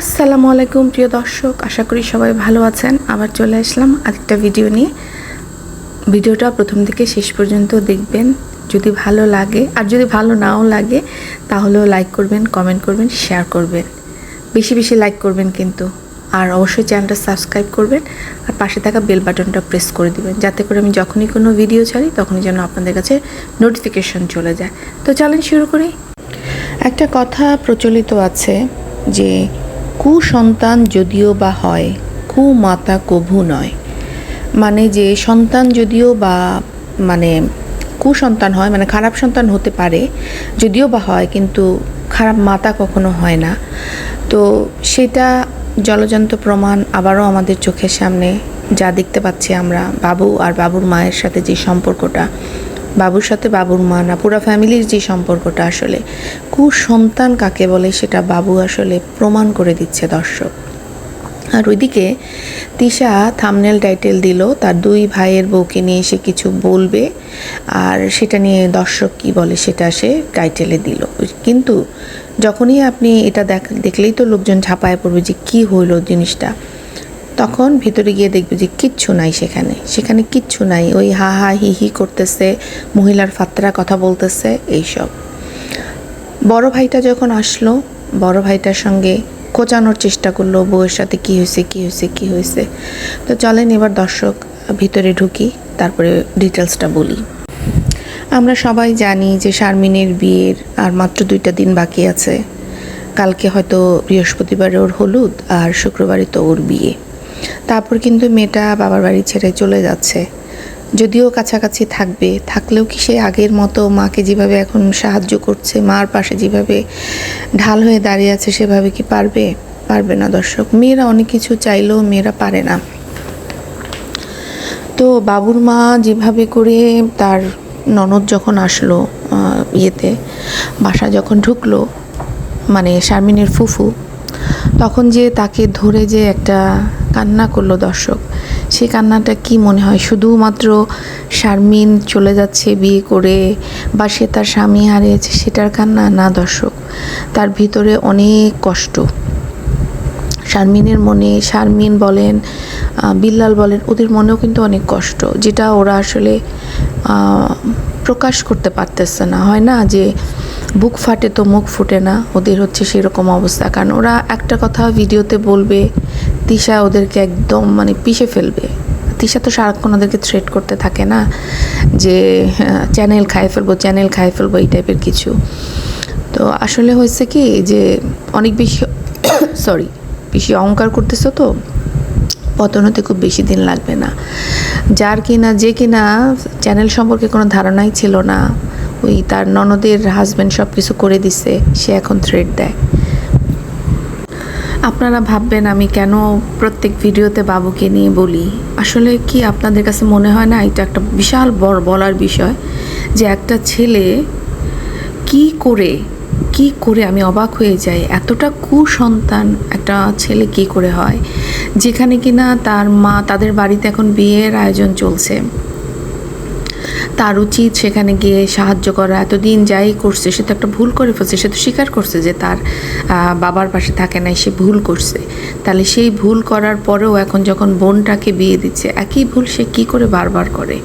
আসসালামু আলাইকুম, প্রিয় দর্শক। আশা করি সবাই ভালো আছেন। আবার চলে আসলাম আরেকটা ভিডিও নিয়ে। ভিডিওটা প্রথম থেকে শেষ পর্যন্ত দেখবেন। যদি ভালো লাগে, আর যদি ভালো নাও লাগে, তাহলেও লাইক করবেন কমেন্ট করবেন শেয়ার করবেন। বেশি বেশি লাইক করবেন কিন্তু। আর অবশ্যই চ্যানেলটা সাবস্ক্রাইব করবেন, আর পাশে থাকা বেল বাটনটা প্রেস করে দিবেন। যাতে করে আমি যখনই কোনো ভিডিও ছাড়ি, তখনই যেন আপনাদের কাছে নোটিফিকেশন চলে যায়। তো চলেন শুরু করি। একটা কথা প্রচলিত আছে যে কুসন্তান যদিও বা হয়, কুমাতা কভু নয়। মানে যে সন্তান যদিও বা মানে কুসন্তান হয় মানে খারাপ সন্তান হতে পারে, যদিও বা হয়, কিন্তু খারাপ মাতা কখনো হয় না। তো সেটা জলজন্ত প্রমাণ আবারও আমাদের চোখের সামনে, যা দেখতে পাচ্ছি আমরা বাবু আর বাবুর মায়ের সাথে যে সম্পর্কটা। বাবুর সাথে বাবুর মা না, পুরো ফ্যামিলির যে সম্পর্কটা আসলে, কুসন্তান কাকে বলে সেটা বাবু আসলে প্রমাণ করে দিচ্ছে দর্শক। আর ওইদিকে তিশা থামনেল টাইটেল দিল, তার দুই ভাইয়ের বউকে নিয়ে সে কিছু বলবে, আর সেটা নিয়ে দর্শক কি বলে সেটা সে টাইটেলে দিল। কিন্তু যখনই আপনি এটা দেখ, দেখলেই তো লোকজন ঝাঁপায় পড়বে যে কি হইল জিনিসটা। তখন ভিতরে গিয়ে দেখবে যে কিচ্ছু নাই সেখানে। সেখানে কিচ্ছু নাই। ওই হা হা হি হি করতেছে, মহিলার ফাত্রা কথা বলতেছে, এইসব। বড় ভাইটা যখন আসলো, বড় ভাইটার সঙ্গে কোচানোর চেষ্টা করল, বউয়ের সাথে কি হয়েছে কি হয়েছে কি হয়েছে। তো চলেন এবার দর্শক ভিতরে ঢুকি, তারপরে ডিটেলসটা বলি। আমরা সবাই জানি যে শারমিনের বিয়ের আর মাত্র দুইটা দিন বাকি আছে। কালকে হয়তো বৃহস্পতিবারে ওর হলুদ আর শুক্রবারে তো ওর বিয়ে। তারপর কিন্তু মেয়েটা বাবার বাড়ি ছেড়ে চলে যাচ্ছে। যদিও কাছাকাছি থাকবে, থাকলেও কি সে আগের মতো মাকে যেভাবে এখন সাহায্য করছে, মার পাশে যেভাবে ঢাল হয়ে দাঁড়িয়ে আছে সেভাবে কি পারবে? পারবে না দর্শক। মেয়েরা অনেক কিছু চাইলেও মেয়েরা পারে না। তো বাবুর মা যেভাবে করে তার ননদ যখন আসলো ইয়েতে বাসা যখন ঢুকলো মানে শারমিনের ফুফু তখন যে তাকে ধরে যে একটা কান্না করল দর্শক সেই কান্নাটা কি মনে হয়? শুধুমাত্র শারমিন চলে যাচ্ছে বিয়ে করে বা সে তার স্বামী হারিয়েছে সেটার কান্না? না দর্শক, তার ভিতরে অনেক কষ্ট। শারমিনের মনে, শারমিন বলেন বিল্লাল বলেন, ওদের মনেও কিন্তু অনেক কষ্ট, যেটা ওরা আসলে প্রকাশ করতে পারতেছে না। হয় না যে বুক ফাটে তো মুখ ফুটে না, ওদের হচ্ছে সেরকম অবস্থা। কারণ ওরা একটা কথা ভিডিওতে বলবে, তিশা ওদেরকে একদম মানে পিষে ফেলবে। তিশা তো সারাক্ষণ ওদেরকে থ্রেট করতে থাকে না যে চ্যানেল খাই ফেলব চ্যানেল খাই ফেলব, এই টাইপের কিছু। তো আসলে হয়েছে কি যে, অনেক বেশি সরি বেশি অহংকার করতেছো তো, পতন হতে খুব বেশি দিন লাগবে না। যার কিনা, যে কিনা চ্যানেল সম্পর্কে কোনো ধারণাই ছিল না। ওই তার ননদের হাজব্যান্ড সব কিছু করে দিছে, সে এখন থ্রেড দেয়। আপনারা ভাববেন, আমি কেন প্রত্যেক ভিডিওতে বাবুকে নিয়ে বলি? আসলে কি আপনাদের কাছে মনে হয় না, এটা একটা বিশাল বড় বলার বিষয় যে একটা ছেলে কি করে কি করে আমি অবাক হয়ে যাই? এতটা কুসন্তান একটা ছেলে কি করে হয়? যেখানে কিনা তার মা, তাদের বাড়িতে এখন বিয়ের আয়োজন চলছে। তার উচিত সেখানে গিয়ে সাহায্য করা, এতদিন যাই করছে, সে তো একটা ভুল করে ফেলছে, সে তো স্বীকার করছে যে তার বাবার পাশে থাকে নাই, সে ভুল করছে। তাহলে সেই ভুল করার পরেও এখন যখন বোনটাকে বিয়ে দিচ্ছে, একই ভুল সে কি করে বারবার করে?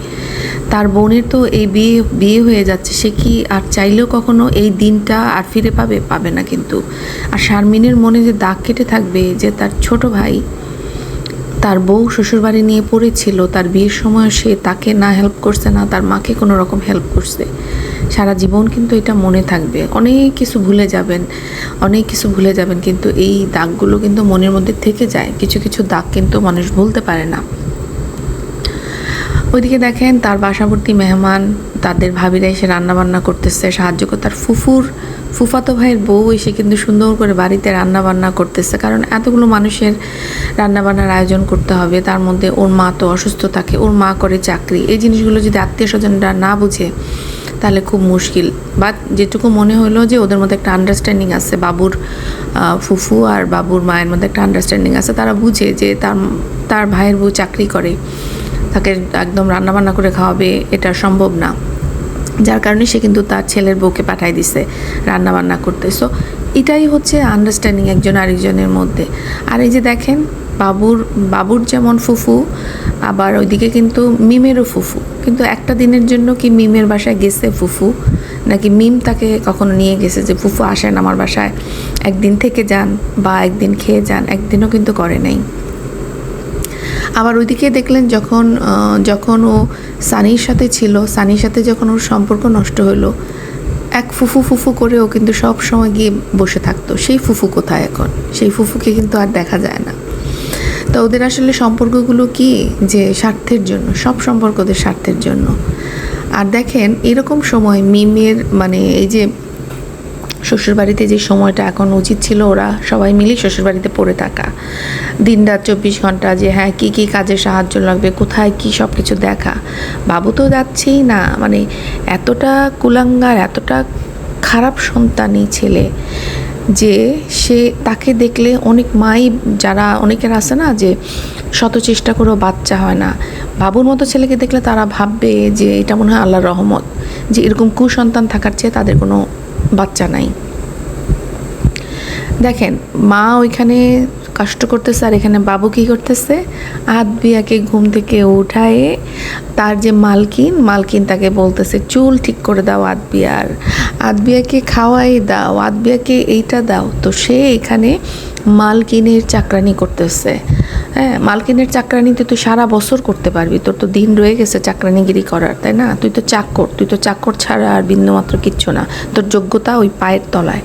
তার বোনের তো এই বিয়ে বিয়ে হয়ে যাচ্ছে, সে কি আর চাইলেও কখনো এই দিনটা আর ফিরে পাবে পাবে না কিন্তু। আর শারমিনের মনে যে দাগ কেটে থাকবে, যে তার ছোট ভাই তার বউ শ্বশুরবাড়ি নিয়ে পড়েছিল, তার বিয়ের সময় সে তাকে না হেল্প করছে না, তার মাকে কোনো রকম হেল্প করছে। সারা জীবন কিন্তু এটা মনে থাকবে। অনেক কিছু ভুলে যাবেন, অনেক কিছু ভুলে যাবেন, কিন্তু এই দাগগুলো কিন্তু মনের মধ্যে থেকে যায়। কিছু কিছু দাগ কিন্তু মানুষ ভুলতে পারে না। ওইদিকে দেখেন তার বাসাবর্তী মেহমান, তাদের ভাবিরা এসে রান্নাবান্না করতেছে, সাহায্য করে তার ফুফুর, ফুফাতো ভাইয়ের বউ এসে কিন্তু সুন্দর করে বাড়িতে রান্না বান্না করতেছে। কারণ এতগুলো মানুষের রান্না বান্নার আয়োজন করতে হবে, তার মধ্যে ওর মা তো অসুস্থ থাকে, ওর মা করে চাকরি। এই জিনিসগুলো যদি আত্মীয় স্বজনরা না বুঝে, তাহলে খুব মুশকিল। বা যেটুকু মনে হলো যে ওদের মধ্যে একটা আন্ডারস্ট্যান্ডিং আছে, বাবুর ফুফু আর বাবুর মায়ের মধ্যে একটা আন্ডারস্ট্যান্ডিং আছে। তারা বুঝে যে তার তার ভাইয়ের বউ চাকরি করে। তাকে একদম রান্নাবান্না করে খাওয়াবে, এটা সম্ভব না। যার কারণে সে কিন্তু তার ছেলের বউকে পাঠাই দিছে, রান্নাবান্না করতে। সো এটাই হচ্ছে আন্ডারস্ট্যান্ডিং একজন আরেকজনের মধ্যে। আর এই যে দেখেন, বাবুর বাবুর যেমন ফুফু, আবার ওইদিকে কিন্তু মিমেরও ফুফু। কিন্তু একটা দিনের জন্য কি মিমের বাসায় গেছে ফুফু? নাকি মিম তাকে কখনো নিয়ে গেছে যে, ফুফু, আসেন আমার বাসায়, একদিন থেকে যান বা একদিন খেয়ে যান। একদিনও কিন্তু করে নাই। আবার ওইদিকে দেখলেন যখন যখন ও সানির সাথে ছিল, সানির সাথে যখন ওর সম্পর্ক নষ্ট হলো, এক ফুফু ফুফু করে ও কিন্তু সব সময় গিয়ে বসে থাকতো, সেই ফুফু কোথায় এখন? সেই ফুফুকে কিন্তু আর দেখা যায় না। তো ওদের আসলে সম্পর্কগুলো কি? যে স্বার্থের জন্য, সব সম্পর্ক ওদের স্বার্থের জন্য। আর দেখেন, এরকম সময় মিমের মানে এই যে শ্বশুরবাড়িতে যে সময়টা এখন উচিত ছিল, ওরা সবাই মিলে শ্বশুরবাড়িতে পড়ে থাকা। দিন রাত চব্বিশ ঘণ্টা যে হ্যাঁ কী কী কাজে সাহায্য লাগবে, কোথায় কী সব কিছু দেখা। বাবু তো যাচ্ছেই না মানে এতটা কুলাঙ্গার, এতটা খারাপ সন্তানই ছেলে যে সে তাকে দেখলে অনেক মাই যারা অনেকের আছে না যে শত চেষ্টা করেও বাচ্চা হয় না। বাবুর মতো ছেলেকে দেখলে তারা ভাববে যে এটা মনে হয় আল্লাহর রহমত, যে এরকম কুসন্তান থাকার চেয়ে তাদের কোনো বাচ্চা নাই। দেখেন, মা ওইখানে কষ্ট করতেছে আর এখানে বাবু কি করতেছে? আদবিয়াকে ঘুম থেকে উঠায়ে তার যে মালকিন মালকিন তাকে বলতেছে, চুল ঠিক করে দাও আদবিয়ার আদবিয়াকে খাওয়াই দাও আদবিয়াকে এইটা দাও। তো সে এখানে মালকিনের চাকরানি করতেছে। হ্যাঁ মালকিনের চাকরানিতে তুই সারা বছর করতে পারবি। তোর তো দিন রয়ে গেছে চাকরানিগিরি করার, তাই না? তুই তো চাকর, তুই তো চাকর ছাড়া আর বিন্দুমাত্র কিচ্ছু না। তোর যোগ্যতা ওই পায়ের তলায়।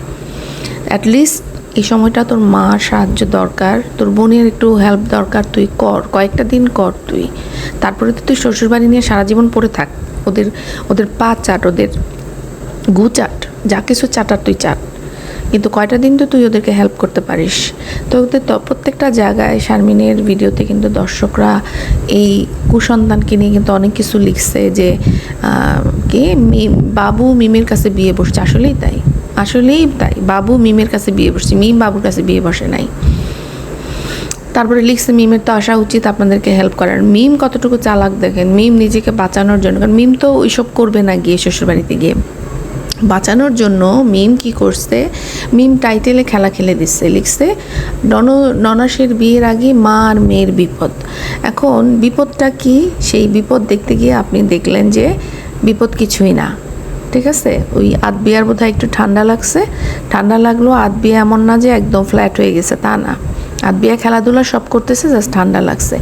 অ্যাটলিস্ট এই সময়টা তোর মার সাহায্য দরকার, তোর বোনের একটু হেল্প দরকার, তুই কর, কয়েকটা দিন কর তুই। তারপরে তো তুই শ্বশুরবাড়ি নিয়ে সারা জীবন পড়ে থাক। ওদের ওদের পা চাট, ওদের গু চাট, যা কিছু চাটার তুই চাট। কিন্তু কয়টা দিন তো তুই ওদেরকে হেল্প করতে পারিস? তো ওদের তো প্রত্যেকটা জায়গায় শারমিনের ভিডিওতে কিন্তু দর্শকরা এই কুসন্তানকে নিয়ে কিন্তু অনেক কিছু লিখছে যে কে? বাবু মিমের কাছে বিয়ে বসছে। আসলেই তাই। আসলেই তাই। বাবু মিমের কাছে বিয়ে বসছে। মিম বাবুর কাছে বিয়ে বসে নাই। তারপরে লিখছে, মিমের তো আসা উচিত আপনাদেরকে হেল্প করার। মিম কতটুকু চালাক দেখেন? মিম নিজেকে বাঁচানোর জন্য। কারণ মিম তো ওইসব করবে না গিয়ে শ্বশুরবাড়িতে গিয়ে। বাঁচানোর জন্য মিম কি করছে? মিম টাইটেলে খেলা খেলে দিচ্ছে, লিখছে, নন, ননাসের বিয়ের আগে মা আর মেয়ের বিপদ। এখন বিপদটা কি? সেই বিপদ দেখতে গিয়ে আপনি দেখলেন যে বিপদ কিছুই না, ঠিক আছে? ওই আদবিয়ার বোধহয় একটু ঠান্ডা লাগছে। ঠান্ডা লাগল আদবিয়া এমন না যে একদম ফ্ল্যাট হয়ে গেছে, তা না। আদবিয়া খেলাধুলা সব করতেছে জাস্ট ঠান্ডা লাগছে।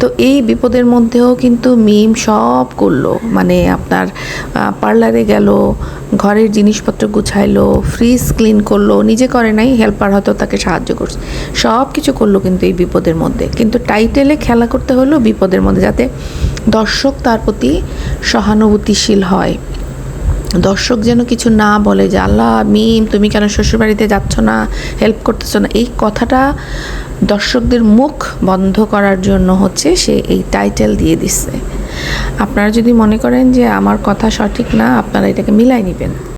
তো এই বিপদের মধ্যেও কিন্তু মিম সব করল। মানে আপনার পার্লারে গেল, ঘরের জিনিসপত্র গুছাইলো ফ্রিজ ক্লিন করল, নিজে করে নাই হেল্পার হয়তো তাকে সাহায্য করছে। সব কিছু করল কিন্তু এই বিপদের মধ্যে। কিন্তু টাইটেলে খেলা করতে হলো বিপদের মধ্যে যাতে দর্শক তার প্রতি সহানুভূতিশীল হয়। দর্শক যেন কিছু না বলে যে, আল্লাহ, মিম, তুমি কেন শ্বশুরবাড়িতে যাচ্ছ না? হেল্প করতেছো না? এই কথাটা দর্শকদের মুখ বন্ধ করার জন্য হচ্ছে সে এই টাইটেল দিয়ে দিচ্ছে আপনারা যদি মনে করেন যে, আমার কথা সঠিক না, আপনারা এটাকে মিলাই নেবেন।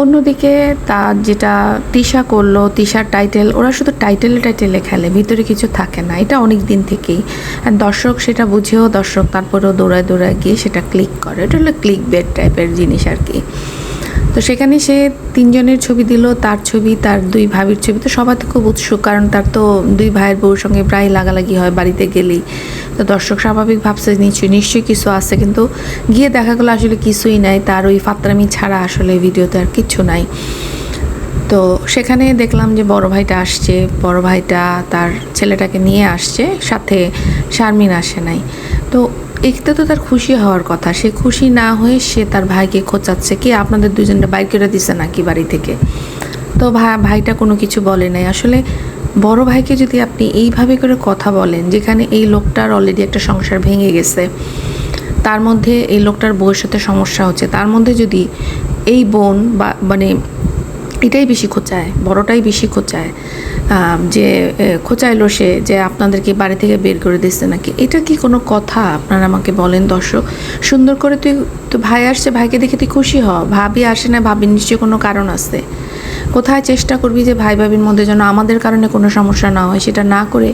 অন্যদিকে তার যেটা তিশা করল, তিশার টাইটেল ওরা শুধু টাইটেলে টাইটেলে খেলে, ভিতরে কিছু থাকে না। এটা অনেক দিন থেকেই। দর্শক সেটা বুঝেও, দর্শক তারপরেও দৌড়ায় দৌড়ায় গিয়ে সেটা ক্লিক করে। এটা হলো ক্লিক বেড টাইপের জিনিস আর কি। তো সেখানে সে তিনজনের ছবি দিল, তার ছবি, তার দুই ভাবির ছবি। তো সবাই তো খুব উৎসুক, কারণ তার তো দুই ভাইয়ের বউর সঙ্গে প্রায় লাগালাগি হয় বাড়িতে গেলেই। তো দর্শক স্বাভাবিক ভাবছে, নিশ্চয়ই নিশ্চয়ই কিছু আছে, কিন্তু গিয়ে দেখা গেলো আসলে কিছুই নাই। তার ওই ফাতরামি ছাড়া আসলে ভিডিওতে আর কিচ্ছু নাই। তো সেখানে দেখলাম যে বড় ভাইটা আসছে, বড় ভাইটা তার ছেলেটাকে নিয়ে আসছে, সাথে শারমিন আসে নাই। তো এতে তো তার খুশি হওয়ার কথা। সে খুশি না হয়ে সে তার ভাইকে খোঁচাচ্ছে কি আপনাদের দুজনটা বাইক করে দিছে নাকি বাড়ি থেকে? তো ভাই ভাইটা কোনো কিছু বলে নাই। আসলে বড় ভাইকে যদি আপনি এইভাবে করে কথা বলেন, যেখানে এই লোকটার অলরেডি একটা সংসার ভেঙে গেছে, তার মধ্যে এই লোকটার বউয়ের সাথে সমস্যা হচ্ছে। তার মধ্যে যদি এই বোন বা মানে এটাই বেশি খোঁচায়, বড়টাই বেশি খোঁচায় যে খোঁচাইলো সে যে আপনাদেরকে বাড়ি থেকে বের করে দিচ্ছে নাকি? এটা কি কোনো কথা? আপনারা আমাকে বলেন দর্শক। সুন্দর করে তুই, তো ভাই আসছে, ভাইকে দেখে তুই খুশি হ। ভাবি আসে না ভাবি নিশ্চয়ই কোনো কারণ আছে। কোথায় চেষ্টা করবি যে ভাই ভাবির মধ্যে যেন আমাদের কারণে কোনো সমস্যা না হয়? সেটা না করে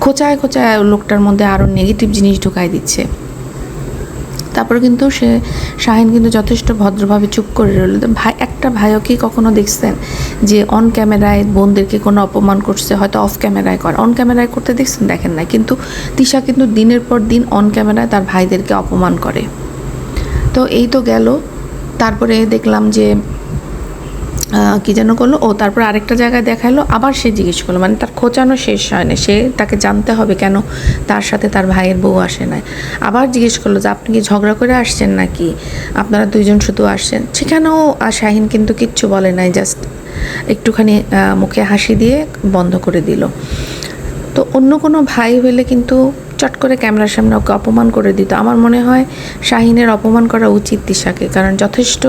খোঁচায় খোঁচায় লোকটার মধ্যে আরও নেগেটিভ জিনিস ঢুকাই দিচ্ছে। তারপরে কিন্তু সে শাহিন কিন্তু যথেষ্ট ভদ্রভাবে চুপ করে রইল। ভাই, একটা ভাইও কি কখনো দেখছেন যে অন ক্যামেরায় বোনদেরকে কোনো অপমান করছে, হয়তো অফ ক্যামেরায় করে? অন ক্যামেরায় করতে দেখছেন? দেখেন না কিন্তু তিশা কিন্তু দিনের পর দিন অন ক্যামেরায় তার ভাইদেরকে অপমান করে। তো এই তো গেল। তারপরে দেখলাম যে কি যেন করল? ও তারপর আরেকটা জায়গায় দেখাল আবার সে জিজ্ঞেস করল। মানে তার খোঁচানো শেষ হয় না সে তাকে জানতে হবে কেন তার সাথে তার ভাইয়ের বউ আসে না আবার জিজ্ঞেস করল যে, আপনি কি ঝগড়া করে আসছেন নাকি? আপনারা দুইজন শুধু আসছেন? সেখানেও শাহিন কিন্তু কিচ্ছু বলে নাই, জাস্ট একটুখানি মুখে হাসি দিয়ে বন্ধ করে দিল। তো অন্য কোনো ভাই হইলে কিন্তু চট করে ক্যামেরার সামনে ওকে অপমান করে দিত। আমার মনে হয় শাহিনের অপমান করা উচিত তিশাকে, কারণ যথেষ্ট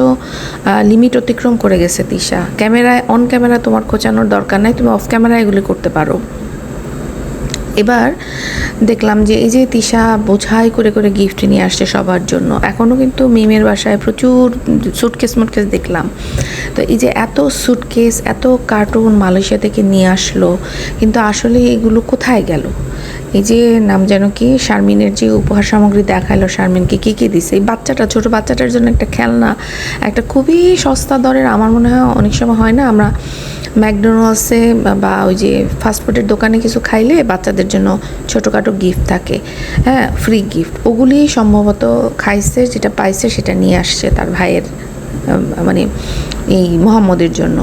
লিমিট অতিক্রম করে গেছে তিশা। ক্যামেরায় অন ক্যামেরা তোমার খোঁচানোর দরকার নাই, তুমি অফ ক্যামেরা এগুলি করতে পারো। এবার দেখলাম যে এই যে তিশা বোঝাই করে করে গিফট নিয়ে আসছে সবার জন্য। এখনও কিন্তু মিমের বাসায় প্রচুর সুটকেস মুটকেস দেখলাম। তো এই যে এত সুটকেস এত কার্টুন মালয়েশিয়া থেকে নিয়ে আসলো, কিন্তু আসলে এগুলো কোথায় গেল? এই যে নাম যেন কি? শারমিনের যে উপহার সামগ্রী দেখাল, শারমিনকে কী কী দিছে? এই বাচ্চাটা, ছোট বাচ্চাটার জন্য একটা খেলনা, একটা খুবই সস্তা দরের, আমার মনে হয় অনেক সময় হয় না, আমরা ম্যাকডোনাল্ডসে বা ওই যে ফাস্টফুডের দোকানে কিছু খাইলে বাচ্চাদের জন্য ছোটোখাটো গিফট থাকে। হ্যাঁ ফ্রি গিফট ওগুলি সম্ভবত খাইছে, যেটা পাইছে সেটা নিয়ে আসছে তার ভাইয়ের মানে এই মোহাম্মদের জন্য।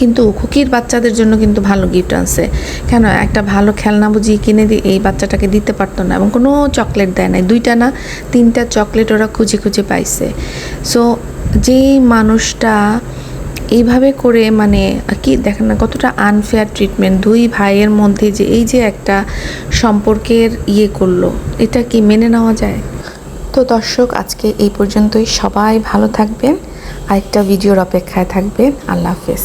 কিন্তু খুকির বাচ্চাদের জন্য কিন্তু ভালো গিফট আনছে। কেন? একটা ভালো খেলনা বুঝিয়ে কিনে দিয়ে এই বাচ্চাটাকে দিতে পারতো না এবং কোনো চকলেট দেয় নাই। দুইটা না, তিনটা চকলেট ওরা খুঁজে খুঁজে পাইছে। সো যেই মানুষটা এইভাবে করে মানে কি দেখেন না, কতটা আনফেয়ার ট্রিটমেন্ট দুই ভাইয়ের মধ্যে যে এই যে একটা সম্পর্কের ইয়ে করল, এটা কি মেনে নেওয়া যায়? তো দর্শক, আজকে এই পর্যন্তই। সবাই ভালো থাকবেন। আরেকটা ভিডিওর অপেক্ষায় থাকবেন। আল্লাহ হাফেজ।